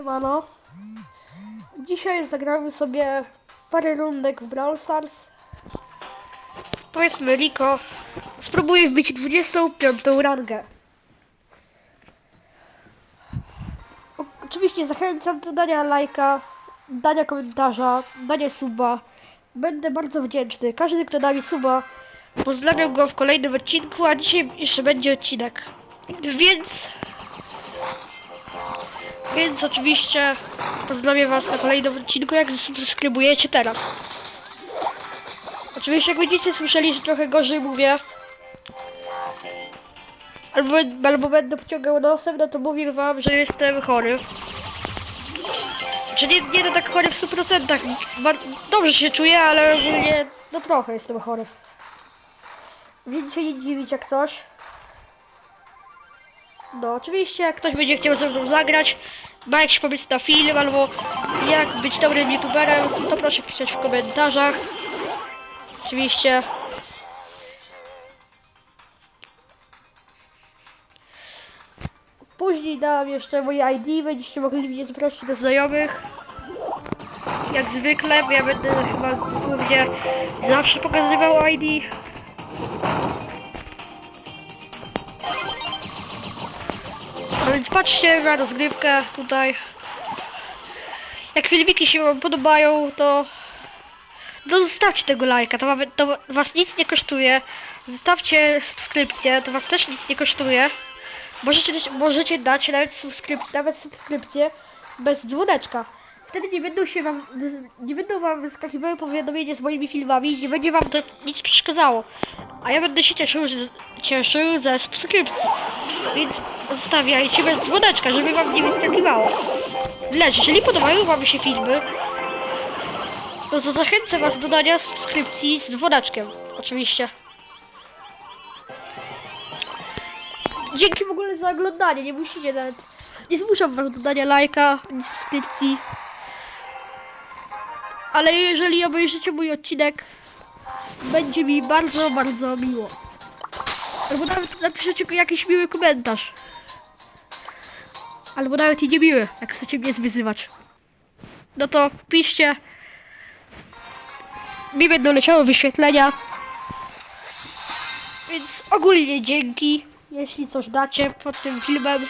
Siemano. Dzisiaj zagramy sobie parę rundek w Brawl Stars. Powiedzmy Rico. Spróbuję wbić 25 rangę. Oczywiście zachęcam do dania lajka, dania komentarza, dania suba. Będę bardzo wdzięczny. Każdy, kto da mi suba, pozdrawiam go w kolejnym odcinku, a dzisiaj jeszcze będzie odcinek. Więc więc oczywiście pozdrawiam Was na kolejnym odcinku, jak subskrybujecie teraz. Oczywiście jak będziecie słyszeli, że trochę gorzej mówię, albo, albo będę wciągał nosem, no to mówię Wam, że jestem chory. Czyli nie, nie no tak chory w 100%. Bar- Dobrze się czuję, ale ogólnie no trochę jestem chory. Więc się nie dziwić jak coś. No oczywiście jak ktoś będzie chciał ze mną zagrać, ma jakiś pomysł na film albo jak być dobrym youtuberem, to proszę pisać w komentarzach. Oczywiście. Później dam jeszcze moje ID, będziecie mogli mnie zaprosić do znajomych. Jak zwykle, bo ja będę chyba dosłownie zawsze pokazywał ID. Więc patrzcie na rozgrywkę tutaj. Jak filmiki się wam podobają, to zostawcie tego lajka, to, to was nic nie kosztuje. Zostawcie subskrypcję, to was też nic nie kosztuje. Możecie, możecie dać nawet, subskryp, nawet subskrypcję bez dzwoneczka. Wtedy nie będą się wam, nie będą wam wyskakiwały powiadomienia z moimi filmami nie będzie wam to nic przeszkadzało. A ja będę się cieszył, że, cieszył ze subskrypcji. Więc zostawiajcie bez dzwoneczka, żeby wam nie wyskakiwało. Lecz jeżeli podobają wam się filmy, no to zachęcam was do dania subskrypcji z dzwoneczkiem. Oczywiście. Dzięki w ogóle za oglądanie, nie musicie nawet... Nie zmuszam was do dania lajka, ani subskrypcji. Ale jeżeli obejrzycie mój odcinek, będzie mi bardzo, bardzo miło. Albo nawet napiszecie jakiś miły komentarz. Albo nawet i niemiły, jak chcecie mnie zwyzywać. No to piszcie. Mi będą leciały wyświetlenia. Więc ogólnie dzięki, jeśli coś dacie pod tym filmem.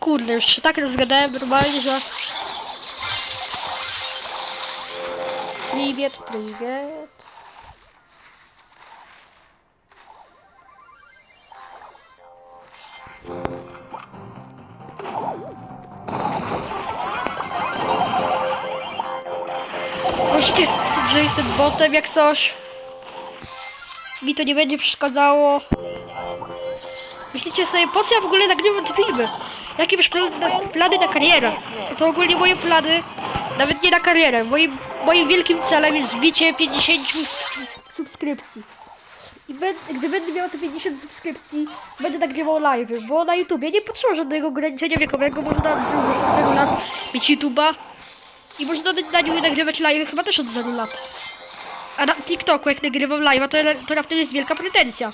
Kurde, już się tak rozgadałem normalnie, że... Привет, привет. Możecie że jestem botem jak coś. Mi to nie będzie przeszkadzało. Myślicie sobie, po co ja w ogóle nagrywam te filmy? Jakie masz plany na, plany na karierę? To ogólnie moje plany, nawet nie na karierę. Moim, moim wielkim celem jest wbicie 50 subs- subskrypcji. I ben, gdy będę miał te 50 subskrypcji, będę nagrywał live, bo na YouTubie nie potrzeba żadnego ograniczenia wiekowego, można od 0 lat mieć YouTuba i można na, nim nagrywać live chyba też od 0 lat. A na TikToku jak nagrywam live, to, to na jest wielka pretensja.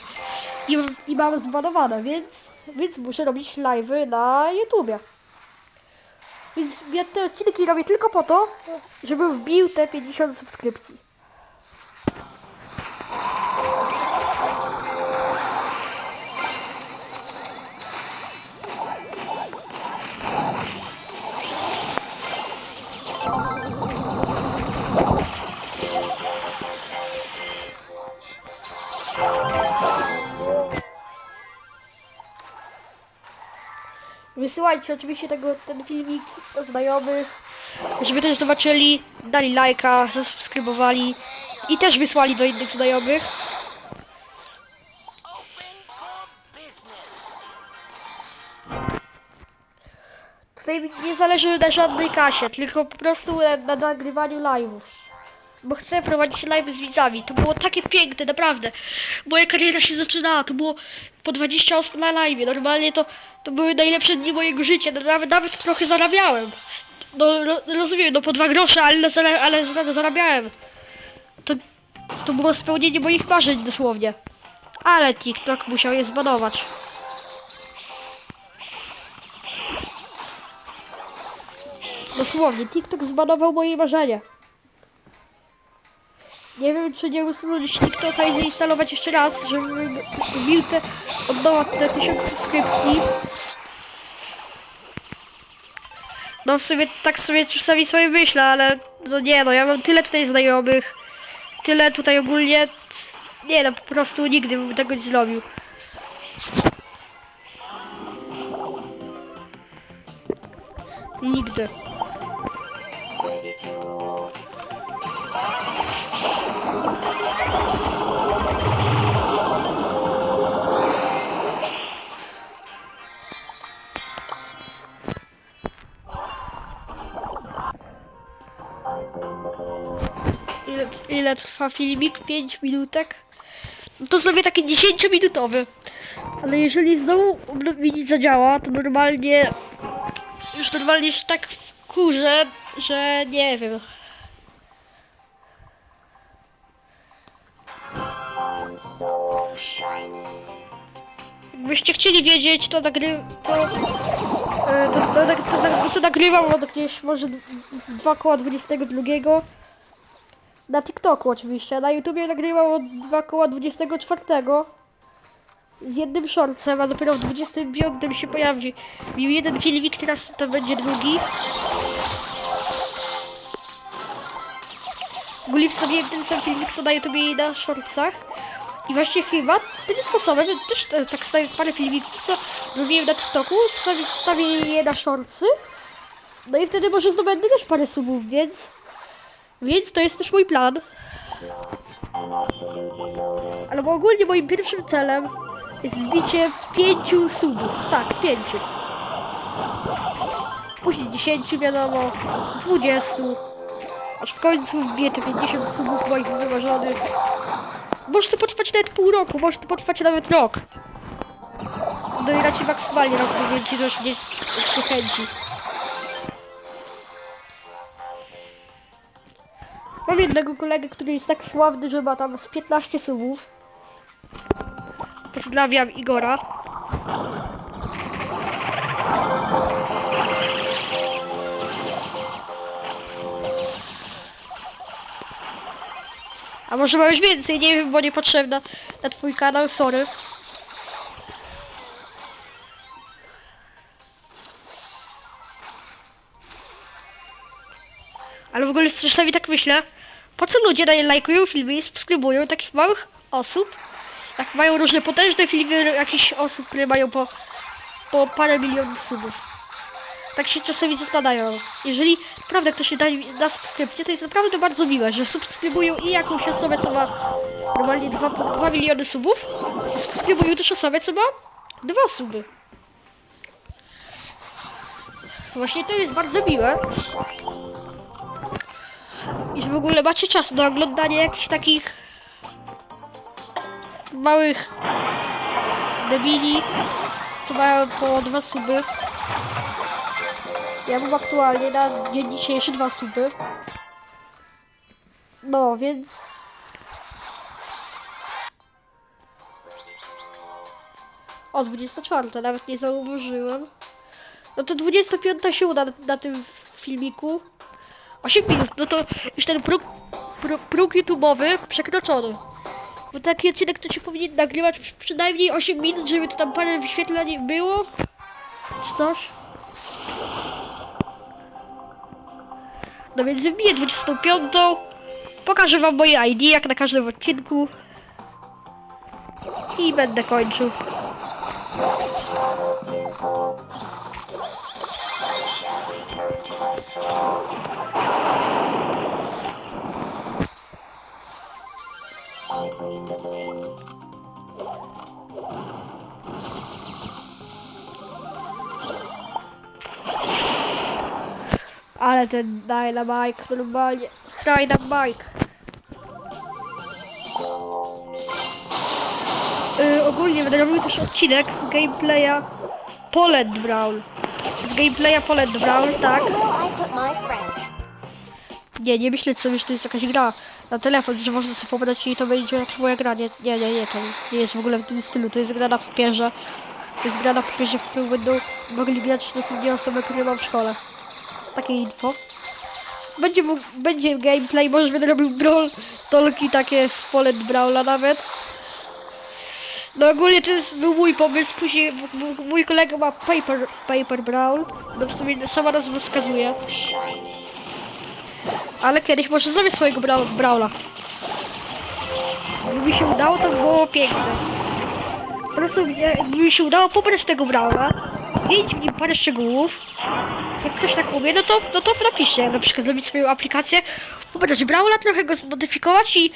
I, i mam zbanowane, więc, więc muszę robić live na YouTubie. Więc ja te odcinki robię tylko po to, żebym wbił te 50 subskrypcji. Wysyłajcie oczywiście tego, ten filmik do znajomych, żeby też zobaczyli, dali lajka, zasubskrybowali i też wysłali do innych znajomych. Tutaj nie zależy na żadnej kasie, tylko po prostu na, na nagrywaniu live'ów bo chcę prowadzić live z widzami. To było takie piękne, naprawdę. Moja kariera się zaczynała, to było po 20 osób na live. Normalnie to, to były najlepsze dni mojego życia, no, nawet, nawet trochę zarabiałem. No rozumiem, no po dwa grosze, ale, ale, zarabiałem. To, to było spełnienie moich marzeń dosłownie. Ale TikTok musiał je zbanować. Dosłownie, TikTok zbanował moje marzenia. Nie wiem, czy nie usunąć TikToka i zainstalować jeszcze raz, żeby wbił te od nowa te tysiąc subskrypcji. No w sumie tak sobie czasami sobie myślę, ale no nie no, ja mam tyle tutaj znajomych, tyle tutaj ogólnie, nie no, po prostu nigdy bym tego nie zrobił. Nigdy. Trwa filmik? 5 minutek? No to sobie taki 10-minutowy. Ale jeżeli znowu mi zadziała, to normalnie już normalnie się tak wkurzę, że nie wiem. Jakbyście chcieli wiedzieć, to nagry... to... e, To, to, to, to, to nagrywam od gdzieś może d- dwa koła 22 na TikToku oczywiście, na YouTubie nagrywam od koła 24 z jednym shortsem, a dopiero w 25 się pojawi mił jeden filmik, teraz to będzie drugi. Ogólnie wstawiłem ten sam filmik co na YouTubie i na shortsach. I właśnie chyba tym sposobem też te- tak wstawię parę filmików, co zrobiłem na TikToku, wstawię, wstawię je na shortsy. No i wtedy może zdobędę też parę subów, więc... Więc to jest też mój plan. Ale bo ogólnie moim pierwszym celem jest wbicie pięciu subów. Tak, pięciu. Później 10 wiadomo, 20. Aż w końcu wbiję te 50 subów moich wymarzonych. Może to potrwać nawet pół roku, może to potrwać nawet rok. No i raczej maksymalnie rok, bo więcej mnie nie chęci. Mam jednego kolegę, który jest tak sławny, że ma tam z 15 subów. Pozdrawiam Igora. A może ma już więcej, nie wiem, bo niepotrzebna na twój kanał, sorry. Ale w ogóle czasami tak myślę, po co ludzie daje lajkują filmy i subskrybują takich małych osób, jak mają różne potężne filmy jakichś osób, które mają po, po parę milionów subów. Tak się czasami zastanawiam. Jeżeli naprawdę ktoś się da, da subskrypcję, to jest naprawdę bardzo miłe, że subskrybują i jakąś osobę, co ma normalnie 2, 2 miliony subów, subskrybują też osobę, co ma 2 suby. Właśnie to jest bardzo miłe. Że w ogóle macie czas na oglądanie jakichś takich małych debili, co mają po dwa suby. Ja mam aktualnie na dzień dzisiejszy dwa suby. No, więc... O, 24, nawet nie zauważyłem. No to 25 się uda na, na tym filmiku. 8 minut, no to już ten próg, próg, próg YouTube'owy przekroczony. Bo taki odcinek to się powinien nagrywać przy- przynajmniej 8 minut, żeby to tam parę wyświetleń było. Czy coś. No więc wbiję 25. Pokażę wam moje ID, jak na każdym odcinku. I będę kończył. Ale ten Dynamite normalnie. Dynamite. Yy, ogólnie będę robił też odcinek gameplaya Poland Brown. Z gameplaya Poland Brown, tak. Friend? Nie, nie myślę sobie, że to jest jakaś gra na telefon, że można sobie pobrać i to będzie jak moja gra. Nie, nie, nie, nie, to nie jest w ogóle w tym stylu. To jest gra na papierze. To jest gra na papierze, w którą będą mogli grać dosłownie osoby, które mam w szkole. takie info. Będzie, mógł- będzie gameplay, może będę robił brawl tolki takie z Polet Brawla nawet. No ogólnie to jest, był mój pomysł, później mój kolega ma Paper, paper Brawl, no w sumie sama nazwa wskazuje. Ale kiedyś może zrobię swojego brawl, Brawla. Gdyby się udało, to by było piękne. Po prostu mi się udało pobrać tego Brawla, mieć w nim parę szczegółów, jak ktoś tak umie, no to, no to napiszcie, na przykład zrobić swoją aplikację, pobrać Brawla, trochę go zmodyfikować i,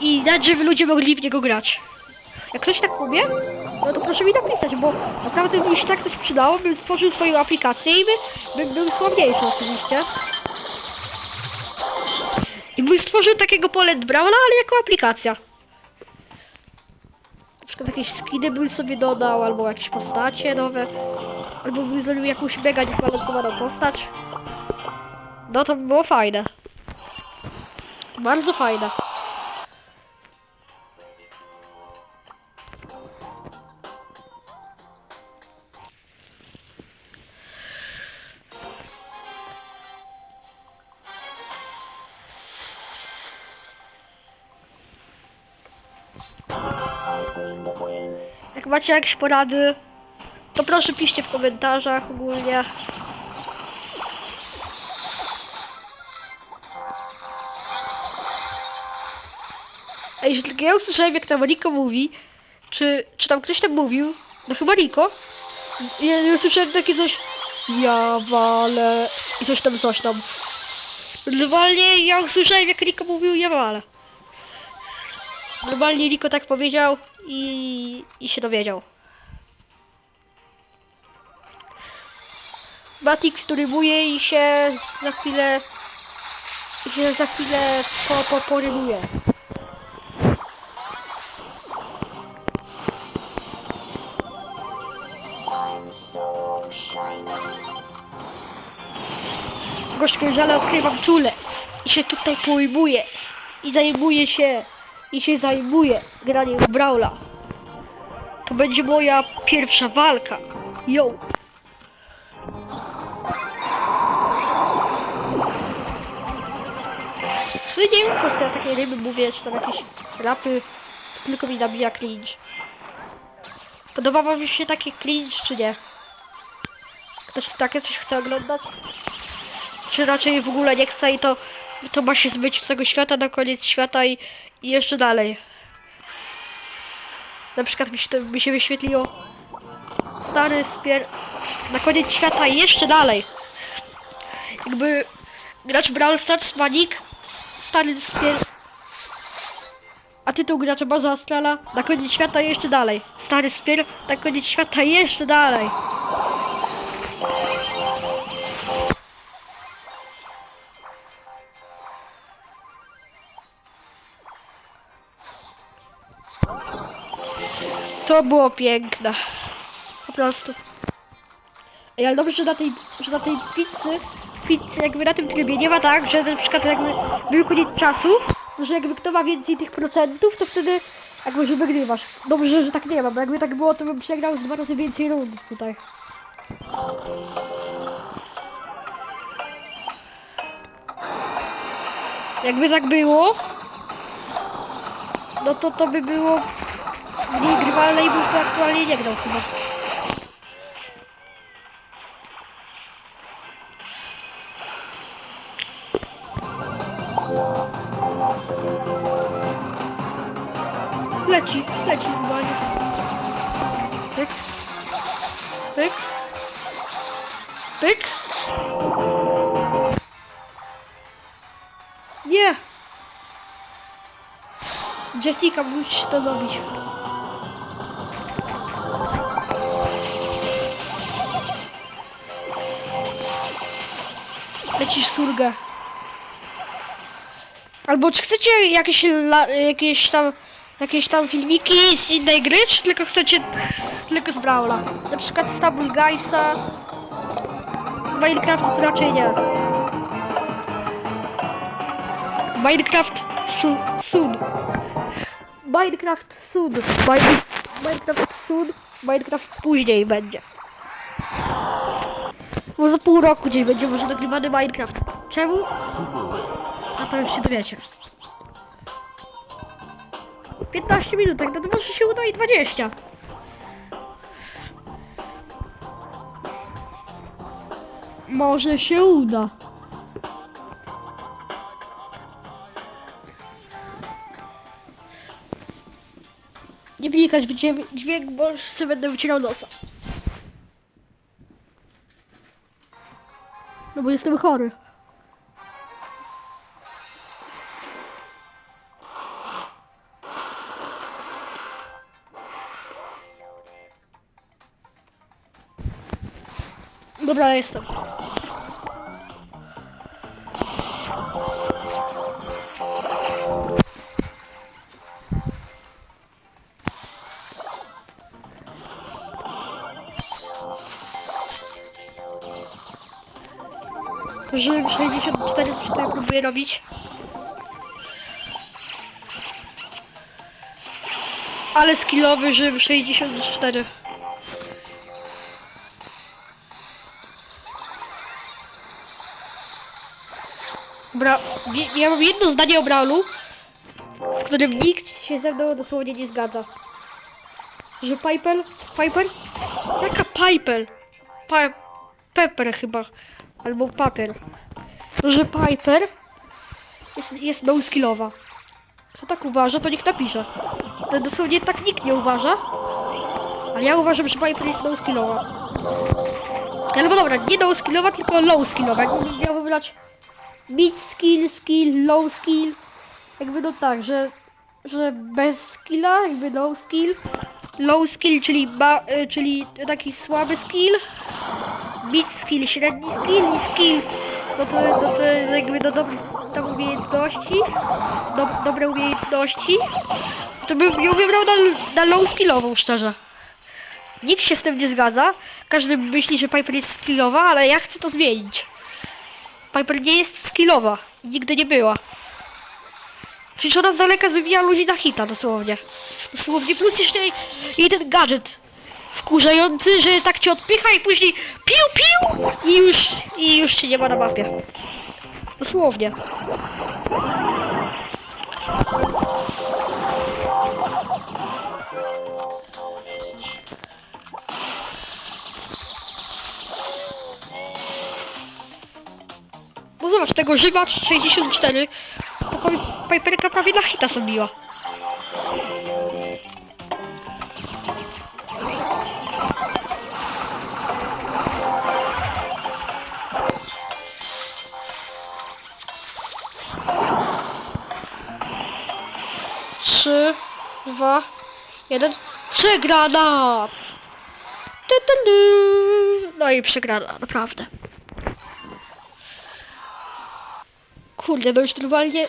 i dać, żeby ludzie mogli w niego grać. Jak ktoś tak umie, no to proszę mi napisać, bo naprawdę mi się tak coś przydało, bym stworzył swoją aplikację i by, bym był sławniejszy oczywiście. I bym stworzył takiego Polet Brawla, ale jako aplikacja. Na przykład jakieś skiny bym sobie dodał, albo jakieś postacie nowe. Albo bym zrobił jakąś mega niebalansowaną postać. No to by było fajne. Bardzo fajne. Jak macie jakieś porady, to proszę piszcie w komentarzach ogólnie. Ej, że tylko ja usłyszałem jak tam Riko mówi, czy, czy tam ktoś tam mówił, no chyba Riko. Ja, ja usłyszałem takie coś, ja walę i coś tam, coś tam. Normalnie ja usłyszałem jak Riko mówił, ja walę. Normalnie Riko tak powiedział i, i się dowiedział. Batix streamuje i się za chwilę i się za chwilę po, po, porymuje. Gorzkie żale odkrywam czule i się tutaj pojmuje i zajmuje się i się zajmuje graniem w Brawla. To będzie moja pierwsza walka. Yo! Sumie nie wiem, po prostu ja takie ryby mówię, czy tam jakieś rapy, to tylko mi nabija cringe. Podoba wam się takie cringe, czy nie? Ktoś takie coś chce oglądać? Czy raczej w ogóle nie chce i to, to ma się zbyć z tego świata na koniec świata i, i jeszcze dalej. Na przykład mi się, to, mi się wyświetliło stary spier... na koniec świata i jeszcze dalej. Jakby gracz Brawl Stars ma nick stary spier... A tytuł gracza baza Astrala na koniec świata i jeszcze dalej. Stary spier na koniec świata i jeszcze dalej. To było piękne. Po prostu. Ej, ale dobrze, że na tej, że na tej pizzy, pizzy jakby na tym trybie nie ma tak, że na przykład jakby był koniec czasu, że jakby kto ma więcej tych procentów, to wtedy jakby, że wygrywasz. Dobrze, że tak nie ma, bo jakby tak było, to bym przegrał z dwa razy więcej rund tutaj. Jakby tak było, no to to by było mniej grywalne i to aktualnie nie grał chyba. Leci, leci normalnie. Pyk. Pyk. Pyk. Nie! Jessica, musisz to zrobić. Lecisz surgę. Albo czy chcecie jakieś, la, jakieś tam jakieś tam filmiki z innej gry, czy tylko chcecie tylko z Brawla? Na przykład z Tabul Guysa. Minecraft raczej nie. Minecraft su. Minecraft. Mine- Minecraft soon. Minecraft później będzie. Za pół roku gdzieś będzie może nagrywany Minecraft. Czemu? A to już się dowiecie. 15 minut, tak? No to może się uda i 20. Może się uda. Nie wnikać w dźwięk, bo sobie będę wycierał nosa. Bo jestem chory. Dobra, jestem. Żyłem 64, co tutaj próbuję robić. Ale skillowy Rzym 64. Bra ja- mam jedno zdanie o Brawlu, w którym nikt się ze mną dosłownie nie zgadza. Że Piper? Piper? Jaka Piper? Pa Pepper chyba. Albo papier. Że Piper jest, jest no skillowa. Kto tak uważa, to niech napisze. To dosłownie tak nikt nie uważa. Ale ja uważam, że Piper jest no skillowa. Ale no dobra, nie no skillowa, tylko low skillowa. Jakbym miał wybrać mid skill, skill, low skill. Jakby no tak, że, że bez skilla, jakby low skill. Low skill, czyli, ba, y, czyli taki słaby skill. Mid skill, średni skill i skill. No to, to, to jakby do dobrych umiejętności. Do, dobre umiejętności. To bym ją wybrał na, na low skillową, szczerze. Nikt się z tym nie zgadza. Każdy myśli, że Piper jest skillowa, ale ja chcę to zmienić. Piper nie jest skillowa. Nigdy nie była. Przecież ona z daleka zwija ludzi na hita, dosłownie. Dosłownie, plus jeszcze jej ten gadżet wkurzający, że tak cię odpycha i później piu piu i już, i już cię nie ma na mapie. Dosłownie. No zobacz, tego Rzyma 64 pokoju Piperka prawie na hita zrobiła. Przegrana! No i przegrana, naprawdę. Kurde, no już normalnie...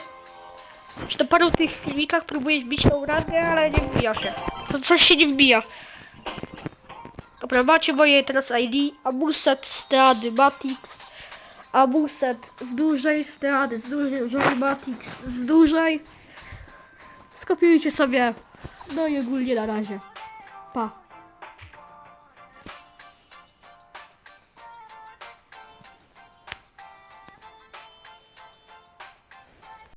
Już na paru tych filmikach próbuję wbić tą rangę, ale nie wbija się. To coś się nie wbija. Dobra, macie moje teraz ID. Amuset, Strady, Matix. Amuset z dużej Strady, z dużej Matix, z dużej. Skopiujcie sobie. No i ogólnie na razie. Pa.